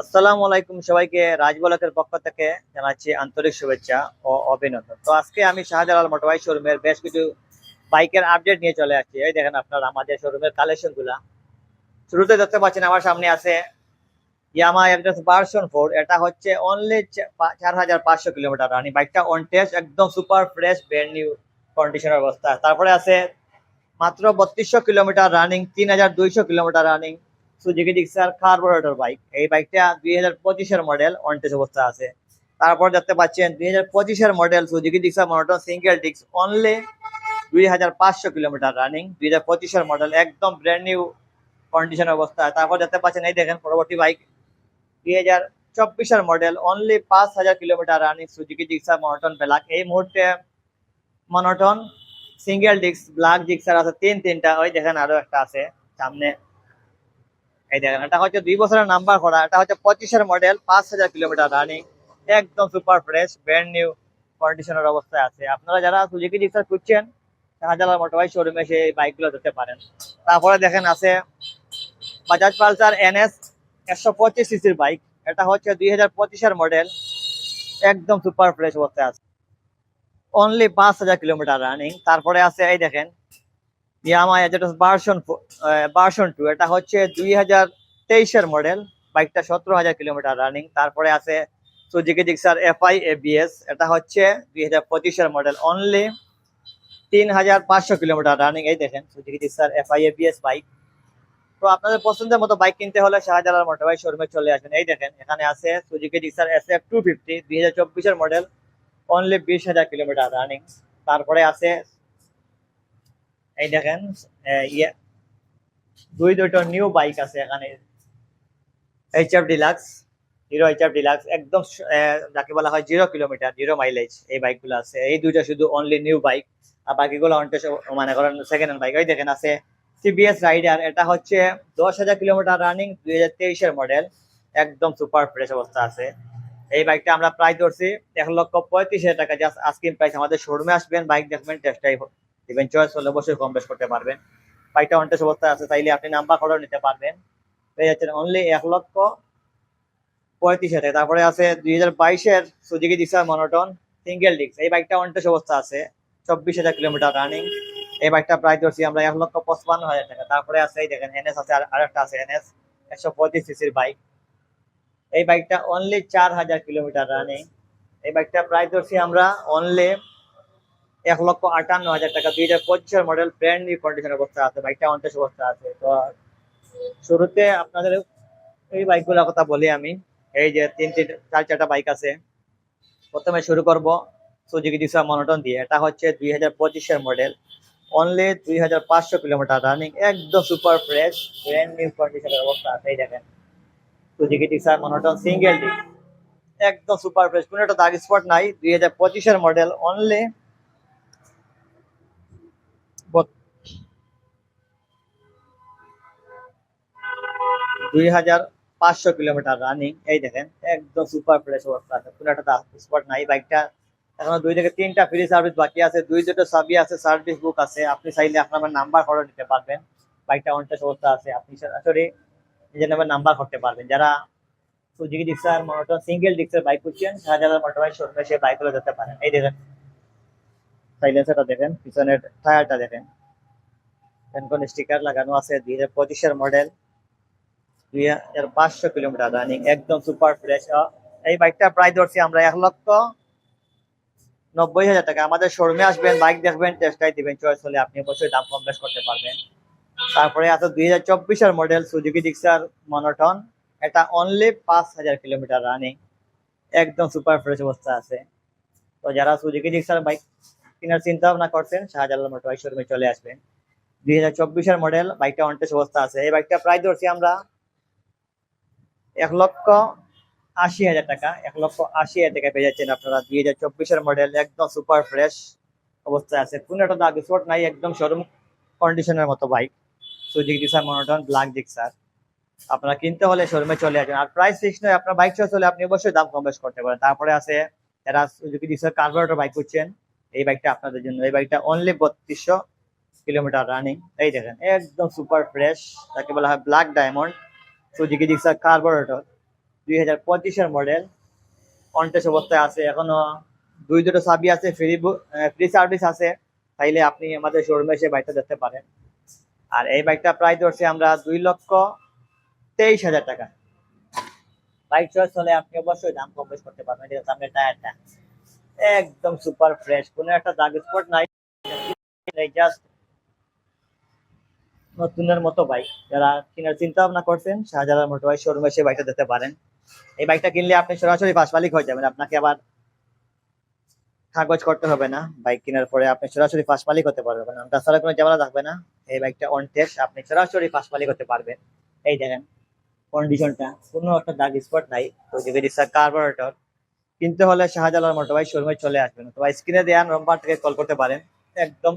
আসসালামু আলাইকুম সবাইকে রাজবলকের পক্ষ থেকে জানাচ্ছি আন্তরিক শুভেচ্ছা ও অভিনন্দন। তো আজকে আমি শাহজালাল মোটরবাই শোরুমের বেশ কিছু বাইকের আপডেট নিয়ে চলে আসছি। এই দেখেন আপনার আমাদের শোরুমের কালেকশনগুলা শুরুতে দেখতে পাচ্ছেন আমার সামনে আছে ইয়ামা এফজেস ভার্সন ফোর এটা হচ্ছে অনলি চার হাজার পাঁচশো কিলোমিটার রানিং। বাইকটা অন টেস্ট একদম সুপার ফ্রেশ ব্র্যান্ড নিউ কন্ডিশনের অবস্থা। তারপরে আছে মাত্র বত্রিশশো কিলোমিটার রানিং তিন হাজার দুইশো kilometre running Suzuki Gixxer carburettor bike এই বাইকটা দুই হাজার পঁচিশের মডেল অনটেস অবস্থা আছে। তারপর দেখতে পাচ্ছেন, দুই হাজার পঁচিশের model Suzuki Gixxer monotone single ডিক্স অনলি দুই হাজার পাঁচশো কিলোমিটার রানিং দুই হাজার পঁচিশের মডেল একদম ব্র্যান্ড নিউ কন্ডিশন অবস্থা। তারপর দেখতে পাচ্ছেন, এই দেখেন পরবর্তী বাইক দুই হাজার চব্বিশের মডেল অনলি পাঁচ হাজার kilometre running Suzuki Gixxer monotone black এই মুহূর্তে মনোটন সিঙ্গেল ডিক্স ব্ল্যাক ডিক্সার আছে, তিন তিনটা। ওই দেখেন আরও একটা আছে, সামনে। এই দেখেন, এটা হচ্ছে দুই বছরের নাম্বার করা, এটা হচ্ছে পঁচিশের মডেল পাঁচ হাজার কিলোমিটার রানিং একদম সুপার ফ্রেশ ব্র্যান্ড নিউ কন্ডিশনের অবস্থায় আছে। আপনারা যারা সুজুকি ডিক্সার খুঁজছেন শাহজালাল মোটরবাই শোরুমে সেই বাইকগুলো দেখতে পারেন। তারপরে দেখেন আছে বাজাজ পালসার এনএস একশো পঁচিশ সিসির বাইক এটা হচ্ছে দুই হাজার পঁচিশের মডেল একদম সুপার ফ্রেশ অবস্থায় আছে। অনলি পাঁচ হাজার কিলোমিটার রানিং তারপরে আছে এই দেখেন ইয়ামা যেটা ভার্সন ভার্সন টু এটা হচ্ছে দুই হাজার তেইশের মডেল বাইকটা সতেরো হাজার কিলোমিটার রানিং তারপরে আছে সুজুকি ডিক্সার এফআই এবিএস এটা হচ্ছে দুই হাজার পঁচিশের মডেল অনলি তিন হাজার পাঁচশো কিলোমিটার রানিং এই দেখেন Suzuki Gixxer FI ABS bike তো আপনাদের পছন্দের মতো বাইক কিনতে হলে শাহজালাল মোটরবাই শোরুমে চলে আসবেন। এই দেখেন, এখানে আছে Suzuki Gixxer S F two fifty দুই হাজার চব্বিশের মডেল অনলি বিশ হাজার কিলোমিটার রানিং তারপরে আছে এই দেখেন ইয়ে। দুই দুটো নিউ বাইক আছে এখানে। H F deluxe Hero H F deluxe একদম যাকে বলা হয় জিরো কিলোমিটার জিরো মাইলেজ এই বাইকগুলো আছে। এই দুইটা শুধু অনলি নিউ বাইক আর বাকিগুলো অনটেস মানে করেন সেকেন্ড হ্যান্ড বাইক ওই দেখেন আছে সিবিএস রাইডার এটা হচ্ছে দশ হাজার কিলোমিটার রানিং দুই হাজার তেইশের মডেল একদম সুপার ফ্রেশ অবস্থা আছে। এই বাইকটা আমরা প্রায় ধরছি এক লক্ষ পঁয়ত্রিশ হাজার টাকা। জাস্ট আস্কিং প্রাইস আমাদের শোরুমে আসবেন বাইক দেখবেন টেস্ট ড্রাইভ দিবেন চয়েস হলে অবশ্যই কম বেশ করতে পারবেন। বাইকটা অনটেস অবস্থায় আছে তাইলে আপনি নাম্বার করেও নিতে পারবেন। পেয়ে যাচ্ছেন অনলি এক লক্ষ পঁয়ত্রিশ হাজার। তারপরে আছে দুই হাজার বাইশের সুজুকি ডিক্সার মনোটন সিঙ্গেল ডিক্স এই বাইকটা অনটেস অবস্থা আছে, চব্বিশ হাজার কিলোমিটার রানিং এই বাইকটা প্রায় ধরছি আমরা এক লক্ষ পঁচপান্ন হাজার টাকা। তারপরে আছে এই দেখেন এনএস আছে, আর আরেকটা আছে এনএস একশো পঁয়ত্রিশ সিসির বাইক এই বাইকটা অনলি চার হাজার কিলোমিটার রানিং এই বাইকটা প্রায় ধরছি আমরা অনলি এক লক্ষ আটান্ন হাজার টাকা, দুই হাজার পঁচিশের মডেল ব্র্যান্ড নিউ কন্ডিশন অবস্থা আছে বাইকটা অনটেস অবস্থা আছে। তো শুরুতে আপনাদের এই বাইকগুলোর কথা বলি আমি। এই যে তিন তিন চার, চারটা বাইক আছে। প্রথমে শুরু করব সুজুকি ডিসা মনোটন দিয়ে। এটা হচ্ছে দুই হাজার পঁচিশের মডেল অনলি দুই হাজার পাঁচশো কিলোমিটার রানিং একদম সুপার ফ্রেশ ব্র্যান্ড নিউ কন্ডিশনের অবস্থা আছে, এই দেখেন। সুজুকি ডিসা মনোটন সিঙ্গেল ডিস্ক একদম সুপার ফ্রেশ কোনো একটা দাগ স্পট নাই। দুই হাজার পঁচিশের মডেল অনলি দুই হাজার পাঁচশো কিলোমিটার রানিং এই দেখেন, একদম সুপার ফ্রেশ অবস্থা আছে। কোনো একটা স্পট নাই বাইকটা এখনও দুই থেকে তিনটা ফ্রি সার্ভিস বাকি আছে। দুই দুটো সাবি আছে সার্ভিস বুক আছে। আপনি চাইলে আপনার নাম্বার করে নিতে পারবেন। বাইকটা অনটেস অবস্থা আছে। আপনি সরাসরি নিজের নামে নাম্বার করতে পারবেন। যারা সুজুকি ডিক্সার মনোটন সিঙ্গেল ডিক্সের বাইক খুঁজছেন হাজার মোটরবাইক শোরুমে সেই বাইকগুলো যেতে পারেন। এই দেখেন সাইলেন্সারটা দেখেন, পিছনের টায়ারটা দেখেন। স্টিকার লাগানো আছে, দুই হাজার পঁচিশের মডেল দুই হাজার পাঁচশো কিলোমিটার রানিং, একদম সুপার ফ্রেশ এই বাইকটা প্রায় ধরছি আমরা এক লক্ষ নব্বই হাজার টাকা। আমাদের শোরুমে আসবেন বাইক দেখবেন টেস্টাই দিবেন চয়েস হলে আপনি অবশ্যই দাম কম বেশ করতে পারবেন। তারপরে আছে দুই হাজার চব্বিশের মডেল সুজুকি ডিক্সার মনোটন এটা অনলি পাঁচ হাজার কিলোমিটার রানিং একদম সুপার ফ্রেশ অবস্থা আছে। তো যারা সুজুকি ডিক্সার বাইক কেনার চিন্তা ভাবনা করছেন, শাহজালাল মোটর শোরুমে চলে আসবেন। দুই হাজার চব্বিশের মডেল বাইকটা অনটেস অবস্থা আছে। এই বাইকটা প্রায় ধরছি আমরা এক লক্ষ আশি হাজার টাকা, এক লক্ষ আশি হাজার টাকা পেয়ে যাচ্ছেন আপনারা। দুই হাজার চব্বিশের মডেল একদম সুপার ফ্রেশ অবস্থায় আছে। কোনো একটা দাগ স্পট নাই, একদম শোরুম কন্ডিশনের মতো বাইক সুজিক ডিসার মনোটন ব্ল্যাক ডিক্সার আপনারা কিনতে হলে শোরুমে চলে আসবেন। আর প্রাইস ফিক্স নয়, আপনার বাইক চয়েস হলে আপনি অবশ্যই দাম কম বেশ করতে পারেন। তারপরে আছে এরা সুজুকি ডিসার কার্বোরেটর বাইক করছেন, এই বাইকটা আপনাদের জন্য। এই বাইকটা অনলি বত্রিশশো কিলোমিটার রানিং এই দেখেন, একদম সুপার ফ্রেশ তাকে বলা হয় black diamond Suzuki Gixxer carburettor দুই হাজার পঁচিশের মডেল। অনটেস অবস্থায় আছে, এখনও দুই দুটো চাবি আছে, ফ্রি ফ্রি সার্ভিস আছে। তাইলে আপনি আমাদের শোরুমে এসে বাইকটা দেখতে পারেন। আর এই বাইকটা প্রায় ধরছে আমরা দুই লক্ষ তেইশ হাজার টাকা। বাইক চয়েস হলে আপনি অবশ্যই দাম কম বেশ করতে পারবেন। এটা সামনের টায়ারটা। একদম সুপার ফ্রেশ কোনো একটা দাগ স্পট নাই। জাস্ট নতুনের মতো বাইক যারা কেনার চিন্তা ভাবনা করছেন, শাহজালাল মোটরবাই শোরুমে এসে বাইকটা দিতে পারেন। এই বাইকটা কিনলে আপনি সরাসরি পাশ মালিক হয়ে যাবেন। আপনাকে আবার কাগজ করতে হবে না। বাইক কেনার পরে আপনি সরাসরি পাশ মালিক হতে পারবেন। তাছাড়া কোনো ঝামেলা থাকবে না। এই বাইকটা অন টেস্ট আপনি সরাসরি পাশ মালিক হতে পারবেন। এই দেখেন কন্ডিশনটা কোনো একটা দাগ স্পট নাই। তো যদি কার্বোরেটর কিনতে হলে শাহজালাল মোটরবাই শোরুমে চলে আসবেন। অথবা স্ক্রিনে দেওয়া নম্বর থেকে কল করতে পারেন। একদম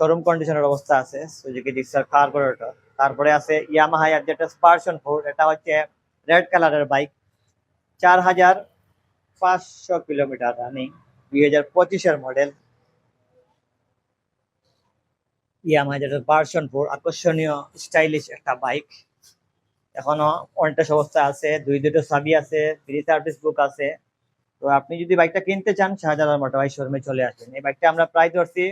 শোরুম কন্ডিশনের অবস্থা আছে সুজুকি ডিক্সার কার্বোরেটর তারপরে আছে ইয়ামাহা যেটা স্পার্সন ফোর এটা হচ্ছে রেড কালারের বাইক চার হাজার পাঁচশো কিলোমিটার রানিং দুই হাজার পঁচিশের মডেল ইয়ামাহা যেটা ভার্সন ফোর আকর্ষণীয় স্টাইলিশ একটা বাইক এখনও অনটেস অবস্থা আছে, দুই দুটো সাবি আছে ফ্রি সার্ভিস বুক আছে। তো আপনি যদি বাইকটা কিনতে চান শাহজালাল মোটরবাই শোরুমে চলে আসেন এই বাইকটা আমরা প্রায় ধরছি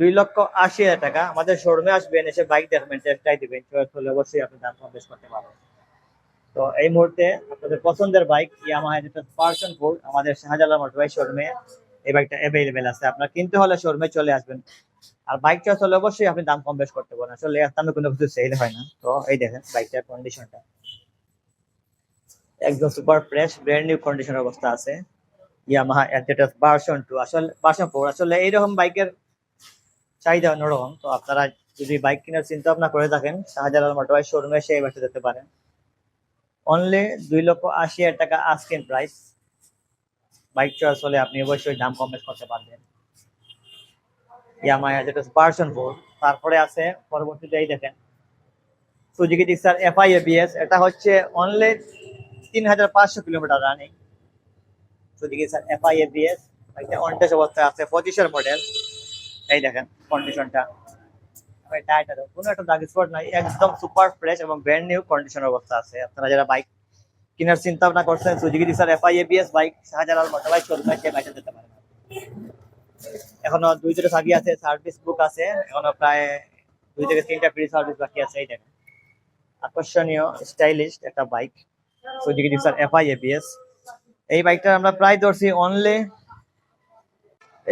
দুই লক্ষ আশি হাজার টাকা। আমাদের শোরুমে আসবেন এসে বাইক দেখবেন টেস্টাই দিবেন অবশ্যই আপনি দাম কম বেশ করতে পারবেন। তো এই মুহূর্তে আপনাদের পছন্দের বাইক পার্সন ফোর আমাদের শাহজালাল মোটরবাই শোরুমে এই বাইকটা অ্যাভেলেবেল আছে। আপনার কিনতে হলে শোরুমে চলে আসবেন। আর বাইক চয়েস হলে অবশ্যই আপনি দাম কম বেশ করতে পারেন আসলে দামে কোনো কিছু সেল হয় না। তো এই দেখেন বাইকটার কন্ডিশনটা একদম super fresh brand new condition অবস্থা আছে। ইয়ামাহা অ্যাডজেটাস ভার্সন টু আসলে ভার্সন ফোর আসলে এইরকম বাইকের চাহিদা অন্যরকম। তো আপনারা যদি বাইক কেনার চিন্তা ভাবনা করে থাকেন, শাহজালাল মোটরবাই শোরুমে এসে এই বাইকটা যেতে পারেন। অনলি দুই লক্ষ আশি হাজার টাকা আস্কিং প্রাইস বাইক চয়েস হলে আপনি অবশ্যই দাম কম বেশ করতে পারবেন। ইয়ামাহা যেটা ভার্সন ফোর তারপরে আছে পরবর্তীতে এই দেখেন। সুজুকি ডিক্সার এফআই এবিএস এটা হচ্ছে অনলি তিন হাজার পাঁচশো kilometre running Suzuki sir FI ABS এটা অনটেস অবস্থায় আছে পঁচিশের মডেল এই দেখেন কন্ডিশনটা একটা নাই, একদম সুপার ফ্রেশ এবং ব্র্যান্ড নিউ কন্ডিশন অবস্থা আছে। আপনারা যারা বাইক চিন্তা ভাবনা করছেন যেতে পারেন। এখনও দুই আছে সার্ভিস বুক আছে। এখনও প্রায় দুই থেকে তিনটা সার্ভিস বাকি আছে, এই আকর্ষণীয় একটা বাইক এই বাইকটা আমরা প্রায় ধরছি অনলি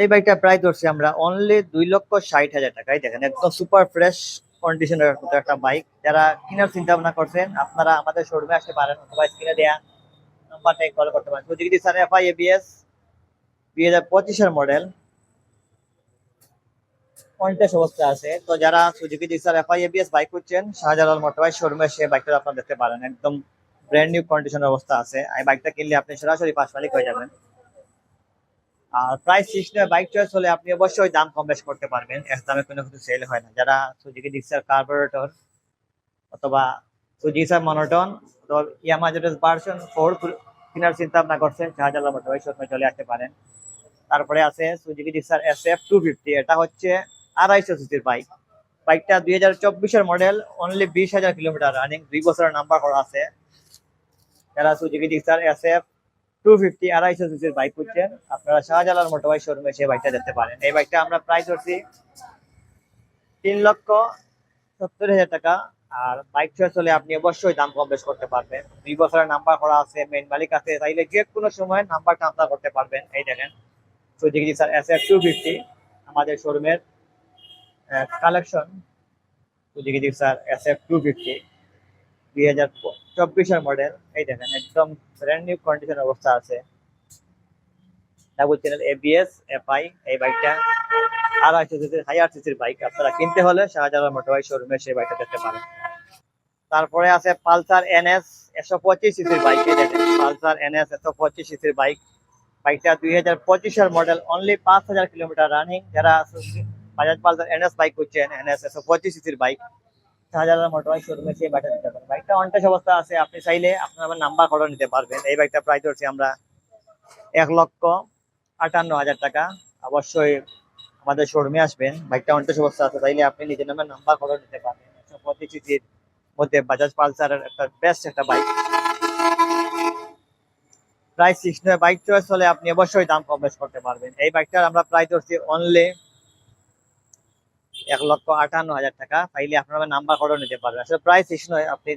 এই বাইকটা প্রায় ধরছি আমরা অনলি দুই লক্ষ ষাট হাজার টাকায় দেখেন, একদম সুপার ফ্রেশ কন্ডিশনের একটা বাইক যারা কেনার চিন্তা ভাবনা করছেন, আপনারা আমাদের শোরুমে আসতে পারেন অথবা স্ক্রিনে দেওয়া নাম্বারটাই কল করতে পারেন। সুজুকি ডিক্সার এফআই এবিএস দুই হাজার পঁচিশের মডেল পঞ্চাশ অবস্থা আছে। তো যারা Suzuki Gixxer FI ABS bike করছেন, শাহজালাল মোটরবাই শোরুমে সে বাইকটা আপনারা দেখতে পারেন। একদম ব্র্যান্ড নিউ কন্ডিশন অবস্থা আছে। এই বাইকটা কিনলে আপনি সরাসরি পাঁচ মালিক হয়ে যাবেন। আর প্রাইস সিস্টেম বাইক চয়েস হলে আপনি অবশ্যই দাম কম বেশ করতে পারবেন। এক দামে কোনো কিছু সেল হয় না। যারা সুজুকি ডিক্সার কার্বোরেটর অথবা সুজুকি মনোটন অথবা ইয়ামা যেটা ভার্সন ফোর কেনার চিন্তা ভাবনা করছেন শাহজালাল মোটরবাই শোরুমে চলে আসতে পারেন। তারপরে আছে Suzuki Gixxer S F two fifty এটা হচ্ছে আড়াইশো সিসির বাইক বাইকটা দুই হাজার চব্বিশের মডেল অনলি বিশ হাজার কিলোমিটার রানিং দুই বছরের নাম্বার করা আছে। যারা Suzuki Gixxer S F two fifty আড়াইশো বাইক আপনারা শাহজালাল মোটরবাই শোরুমে সে বাইকটা দেখতে পারেন। এই আমরা প্রায় ধরছি তিন লক্ষ সত্তর হাজার টাকা। আর বাইক আপনি অবশ্যই দাম কম বেশ করতে পারবেন। দুই বছরের নাম্বার করা আছে মেন মালিক আছে তাইলে যে কোনো সময় নাম্বার ট্রান্সফার করতে পারবেন। এই দেখেন Gixxer S F two fifty আমাদের শোরুমের collection Gixxer S F two fifty দুই হাজার মডেল এই দেখেন, একদম ব্র্যান্ড নিউ কন্ডিশন অবস্থা আছে। ডাবল চ্যানেল এবিএস এফআই এই বাইকটা আড়াইশো সিসির হাজার সিসির বাইক আপনারা কিনতে হলে শাহজালাল মোটরবাই শোরুমে সেই বাইকটা দেখতে পারেন। তারপরে আছে পালসার এনএস একশো পঁচিশ সিসির বাইক এই দেখেন, পালসার এনএস একশো পঁচিশ সিসির বাইক বাইকটা দুই হাজার পঁচিশের মডেল অনলি পাঁচ হাজার কিলোমিটার রানিং যারা বাজাজ পালসার এনএস বাইক করছেন এনএস একশো পঁচিশ সিসির বাইক শাহজালাল মোটরবাইক শোরুমে সেই বাইকটা দিতে পারেন বাইকটা অনটেস অবস্থা আছে, আপনি চাইলে আপনার আবার নাম্বার করে নিতে পারবেন। এই বাইকটা প্রাইস ধরছি আমরা এক লক্ষ আটান্ন হাজার টাকা। অবশ্যই আমাদের শোরুমে আসবেন। বাইকটা অনটেস অবস্থা আছে তাইলে আপনি নিজের নামে নাম্বার করে নিতে পারবেন। একশো পঁচিশ সিসির মধ্যে বাজাজ পালসারের একটা বেস্ট একটা bike price six bike choice হলে আপনি অবশ্যই দাম কম বেশ করতে পারবেন। এই বাইকটার আমরা প্রায় ধরছি অনলি এক লক্ষ আটান্ন হাজার টাকা। পাইলে আপনারা নাম্বার করেও নিতে পারবেন। আসলে প্রাইস সিক্স নয়, আপনি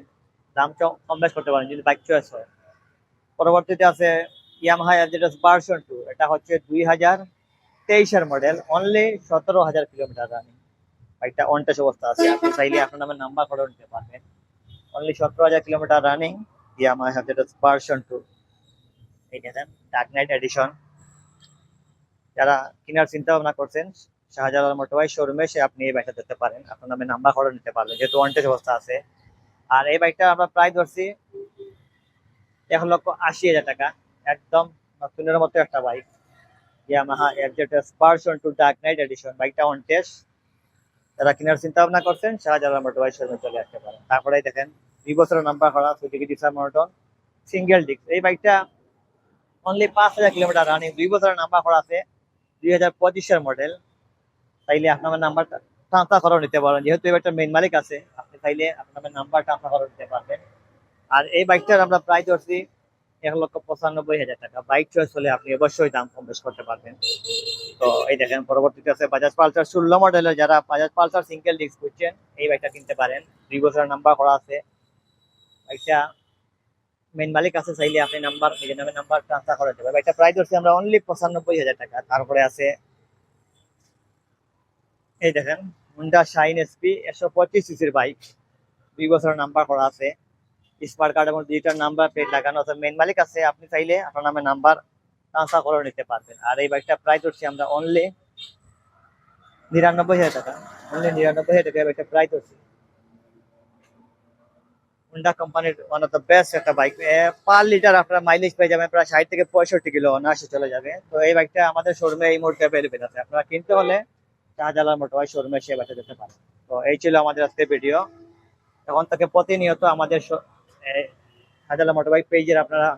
দাম কম বেশ করতে পারেন, যদি বাইক চয়েস হয়। পরবর্তীতে আছে ইয়ামাহা এফজেডএস ভার্সন টু এটা হচ্ছে দুই হাজার তেইশের মডেল অনলি সতেরো হাজার কিলোমিটার রানিং বাইকটা অন টেস্ট অবস্থা আছে, আপনি চাইলে আপনার নামে নাম্বার করেও নিতে পারবেন। অনলি সতেরো হাজার kilometre running Yamaha FZS version two এই দেখেন ডার্ক নাইট এডিশন যারা কেনার চিন্তা ভাবনা করছেন শাহজালাল মোটরবাই শোরুমে এসে আপনি এই বাইকটা দেখতে পারেন। আপনার নামে নাম্বার করে নিতে পারবেন, যেহেতু ওয়ান্টেজ অবস্থা আছে। আর এই বাইকটা আমরা প্রায় ধরছি এক লক্ষ আশি হাজার টাকা। একদম নতুনের মতো একটা বাইক টু যারা কেনার চিন্তা ভাবনা করছেন, শাহজালাল মোটরবাই চলে আসতে পারেন। দেখেন, দুই বছরের নাম্বার সিঙ্গেল এই বাইকটা অনলি পাঁচ হাজার কিলোমিটার দুই বছরের নাম্বার করা আছে দুই হাজার মডেল চাইলে আপনার নাম্বারটা ট্রান্সফার করে নিতে পারেন। যেহেতু এবার মেইন মালিক আছে, আপনি চাইলে আপনার নাম্বার ট্রান্সফার করে নিতে পারবেন। আর এই বাইকটার আমরা প্রাইস ধরছি এক লক্ষ পঁচানব্বই হাজার টাকা। বাইক চয়েস হলে আপনি অবশ্যই দাম কম বেশ করতে পারবেন। তো এই দেখেন, পরবর্তীতে আছে বাজাজ পালসার ষোলো মডেলের যারা বাজাজ পালসার সিঙ্গেল ডিস্ক খুঁজছেন এই বাইকটা কিনতে পারেন। দুই বছরের নাম্বার করা আছে। বাইকটা মেইন মালিক আছে, চাইলে আপনি নাম্বার নিজের নামে নাম্বার ট্রান্সফার করে দেবেন বাইকটা প্রাইস ধরছি আমরা অনলি পঁচানব্বই হাজার টাকা। তারপরে আছে এই দেখেন হুন্ডা শাইন এসপি একশো পঁচিশ সিসির বাইক দুই বছরের নাম্বার করা আছে। স্মার্ট কার্ড এবং ডিজিটাল নাম্বার প্লেট লাগানো আছে। মেন মালিক আছে, আপনি চাইলে আপনার নামে নাম্বার ট্রান্সফার করে নিতে পারবেন। আর এই বাইকটা প্রাইস হচ্ছে আমরা অনলি নিরানব্বই হাজার টাকা। অনলি নিরানব্বই হাজার টাকা বাইকটা প্রাইস হচ্ছে। হুন্ডা কোম্পানির ওয়ান অফ দ্য বেস্ট একটা বাইক পার লিটার আপনার মাইলেজ পেয়ে যাবেন প্রায় ষাট থেকে পঁয়ষট্টি কিলো, অনায়াসে চলে যাবে। তো এই বাইকটা আমাদের শোরুমে এই মুহূর্তে অ্যাভেলেবেল আছে। আপনারা কিনতে হলে শাহজালাল মোটরবাই শোরুমে সে বাইকটা যেতে পারে। তো এই ছিল আমাদের আজকে ভিডিও এখন থেকে প্রতিনিয়ত আমাদের শাহজালাল মোটরবাই পেজের আপনারা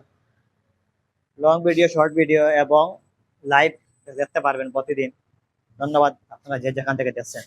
লং ভিডিও শর্ট ভিডিও এবং লাইভ দেখতে পারবেন প্রতিদিন। ধন্যবাদ, আপনারা যে যেখান থেকে দেখছেন।